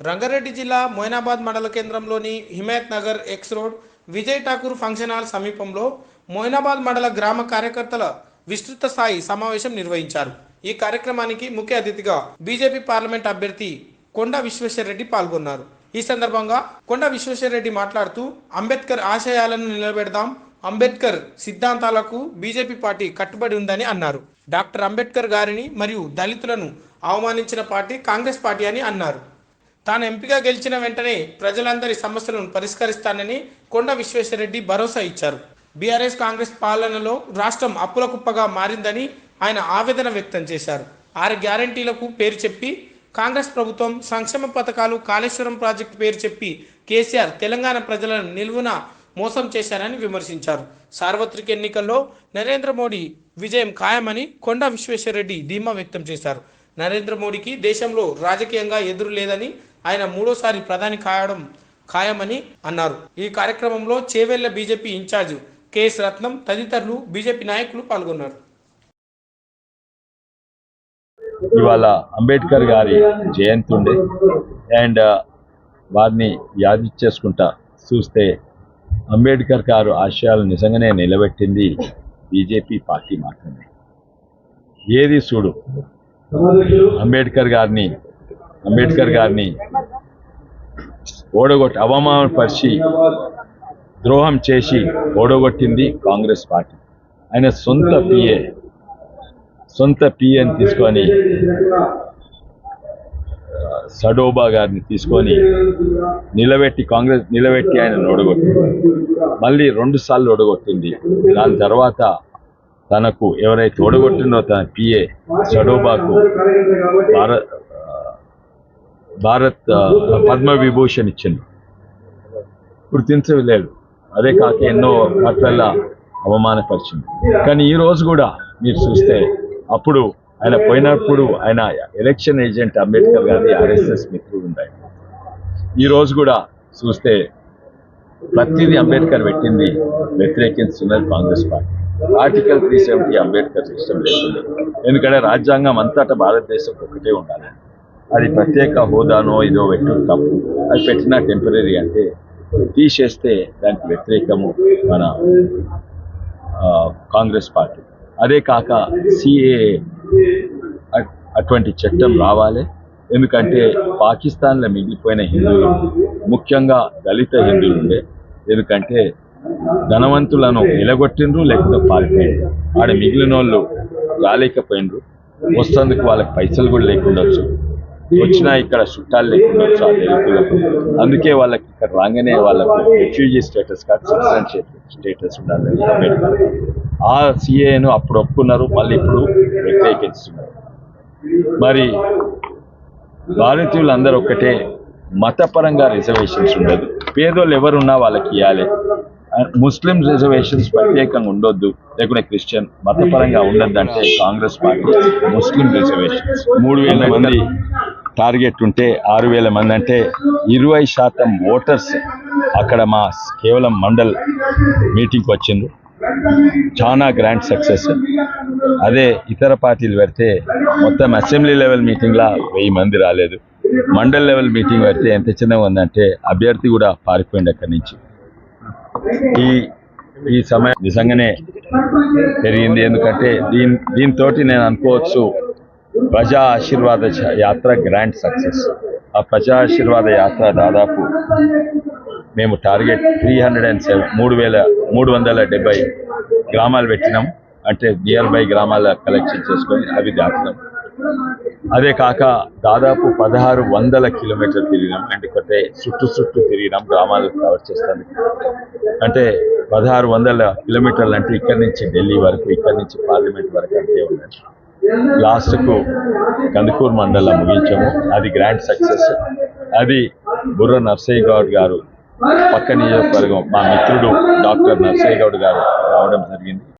రంగారెడ్డి జిల్లా మొయినాబాద్ మండల కేంద్రంలోని Himayat Nagar X road Vijay Thakur function hall సమీపంలో మొయినాబాద్ మండల గ్రామ కార్యకర్తల విస్తృత స్థాయి సమావేశం నిర్వహించారు. ఈ కార్యక్రమానికి ముఖ్య అతిథిగా బీజేపీ పార్లమెంట్ అభ్యర్థి కొండ విశ్వేశ్వరరెడ్డి పాల్గొన్నారు. ఈ సందర్భంగా కొండ విశ్వేశ్వరరెడ్డి మాట్లాడుతూ అంబేద్కర్ ఆశయాలను నిలబెడదాం అంబేద్కర్ సిద్ధాంతాలకు బీజేపీ పార్టీ కట్టుబడి ఉందని అన్నారు. డాక్టర్ అంబేద్కర్ గారిని మరియు దళితులను అవమానించిన పార్టీ కాంగ్రెస్ పార్టీ అని అన్నారు. తాను ఎంపీగా గెలిచిన వెంటనే ప్రజలందరి సమస్యలను పరిష్కరిస్తానని కొండ విశ్వేశ్వరరెడ్డి భరోసా ఇచ్చారు. బీఆర్ఎస్ కాంగ్రెస్ పాలనలో రాష్ట్రం అప్పుల కుప్పగా మారిందని ఆయన ఆవేదన వ్యక్తం చేశారు. ఆరు గ్యారంటీలకు పేరు చెప్పి కాంగ్రెస్ ప్రభుత్వం సంక్షేమ పథకాలు కాళేశ్వరం ప్రాజెక్టు పేరు చెప్పి కేసీఆర్ తెలంగాణ ప్రజలను నిలువున మోసం చేశారని విమర్శించారు. సార్వత్రిక ఎన్నికల్లో నరేంద్ర మోడీ విజయం ఖాయమని కొండ విశ్వేశ్వరరెడ్డి ధీమా వ్యక్తం చేశారు. నరేంద్ర మోడీకి దేశంలో రాజకీయంగా ఎదురు లేదని ఆయన మూడోసారి ప్రధాని కాయడం ఖాయమని అన్నారు. ఈ కార్యక్రమంలో Chevella BJP in-charge KS Ratnam తదితరులు బీజేపీ నాయకులు పాల్గొన్నారు. ఇవాళ అంబేద్కర్ గారి జయంతి ఉండే. అండ్ వారిని యాది చేసుకుంటా చూస్తే అంబేద్కర్ గారు ఆశయాలు నిజంగానే నిలబెట్టింది బీజేపీ పార్టీ మాత్రమే. ఏది చూడు? అంబేద్కర్ గారిని అంబేద్కర్ గారిని ఓడగొట్టి అవమానపరిచి ద్రోహం చేసి ఓడగొట్టింది కాంగ్రెస్ పార్టీ. ఆయన సొంత పిఏ సొంత పిఏని తీసుకొని సడోబా గారిని తీసుకొని నిలబెట్టి కాంగ్రెస్ నిలబెట్టి ఆయన ఓడగొట్టింది. మళ్ళీ రెండు సార్లు ఓడగొట్టింది. దాని తర్వాత తనకు ఎవరైతే ఓడగొట్టిందో తన పిఏ సడోబాకు భారత్ భారత్ పద్మ విభూషణ్ ఇచ్చింది గుర్తించలేదు అదే కాక ఎన్నో పట్ల అవమానపరిచింది కానీ ఈ రోజు కూడా మీరు చూస్తే అప్పుడు ఆయన పోయినప్పుడు ఆయన ఎలక్షన్ ఏజెంట్ అంబేద్కర్ గారి ఆర్ఎస్ఎస్ మిత్రుడు ఉన్నాయి ఈ రోజు కూడా చూస్తే ప్రతిదీ అంబేద్కర్ పెట్టింది వ్యతిరేకిస్తున్నది Congress party. Article three seventy Ambedkar system లేకుండా. ఎందుకంటే రాజ్యాంగం అంతటా భారతదేశం ఒకటే ఉండాలని అది ప్రత్యేక హోదానో ఇదో పెట్టడం తప్పు. అది పెట్టిన టెంపరీ అంటే తీసేస్తే దానికి వ్యతిరేకము మన కాంగ్రెస్ పార్టీ. అదే కాక సిఏ అటువంటి చట్టం రావాలి. ఎందుకంటే పాకిస్తాన్లో మిగిలిపోయిన హిందువులు ముఖ్యంగా దళిత హిందువులు ఉండే ఎందుకంటే ధనవంతులను నిలగొట్టిండ్రు లేకపోతే పారిపోయిండ్రు. ఆడ మిగిలిన వాళ్ళు రాలేకపోయినరు వస్తందుకు వాళ్ళకి పైసలు కూడా లేకుండొచ్చు వచ్చినా ఇక్కడ చుట్టాలు లేకుండా ఆ అందుకే వాళ్ళకి ఇక్కడ రాగానే వాళ్ళకు రిఫ్యూజీ స్టేటస్ కాదు సిటిజన్ స్టేటస్ ఉండాలి ఆ సిఏను అప్పుడు ఒప్పుకున్నారు మళ్ళీ ఇప్పుడు వ్యతిరేకిస్తున్నారు. మరి భారతీయులందరూ ఒక్కటే మతపరంగా రిజర్వేషన్స్ ఉండదు. పేదోళ్ళు ఎవరున్నా వాళ్ళకి ఇవ్వాలి ముస్లిం రిజర్వేషన్స్ ప్రత్యేకంగా ఉండొద్దు. లేకుంటే క్రిస్టియన్ మతపరంగా ఉండొద్దు అంటే కాంగ్రెస్ పార్టీ ముస్లిం రిజర్వేషన్స్ మూడు వేల మంది టార్గెట్ ఉంటే ఆరు వేల మంది అంటే ఇరవై శాతం ఓటర్స్ అక్కడ మా కేవలం మండల్ మీటింగ్కి వచ్చిండ్రు. చాలా గ్రాండ్ సక్సెస్. అదే ఇతర పార్టీలు పెడితే మొత్తం అసెంబ్లీ లెవెల్ మీటింగ్లా వెయ్యి మంది రాలేదు. మండల్ లెవెల్ మీటింగ్ పెడితే ఎంత చిన్నగా ఉందంటే అభ్యర్థి కూడా పారిపోయింది అక్కడి నుంచి. ఈ ఈ సమయం నిజంగానే పెరిగింది. ఎందుకంటే దీని దీంతో నేను అనుకోవచ్చు ప్రజా ఆశీర్వాద యాత్ర గ్రాండ్ సక్సెస్ ఆ ప్రజా ఆశీర్వాద యాత్ర దాదాపు మేము target three hundred and seven మూడు వేల మూడు వందల డెబ్బై గ్రామాలు పెట్టినాం. అంటే నియర్ బై గ్రామాల కలెక్షన్ చేసుకొని అవి దాటినాం. అదే కాక దాదాపు పదహారు వందల కిలోమీటర్లు తిరిగినాం. ఎందుకంటే చుట్టూ చుట్టూ తిరిగినాం గ్రామాలు కవర్ చేస్తాను అంటే పదహారు వందల కిలోమీటర్లు అంటే ఇక్కడి నుంచి ఢిల్లీ వరకు ఇక్కడి నుంచి పార్లమెంట్ వరకు అంతే ఉన్నది లాస్ట్కు కందుకూరు మండలం ముగించాము. అది గ్రాండ్ సక్సెస్. అది బుర్ర నర్సయ్య గౌడ్ గారు పక్క నియోజకవర్గం మా మిత్రుడు డాక్టర్ నర్సయ్య గౌడ్ గారు రావడం జరిగింది.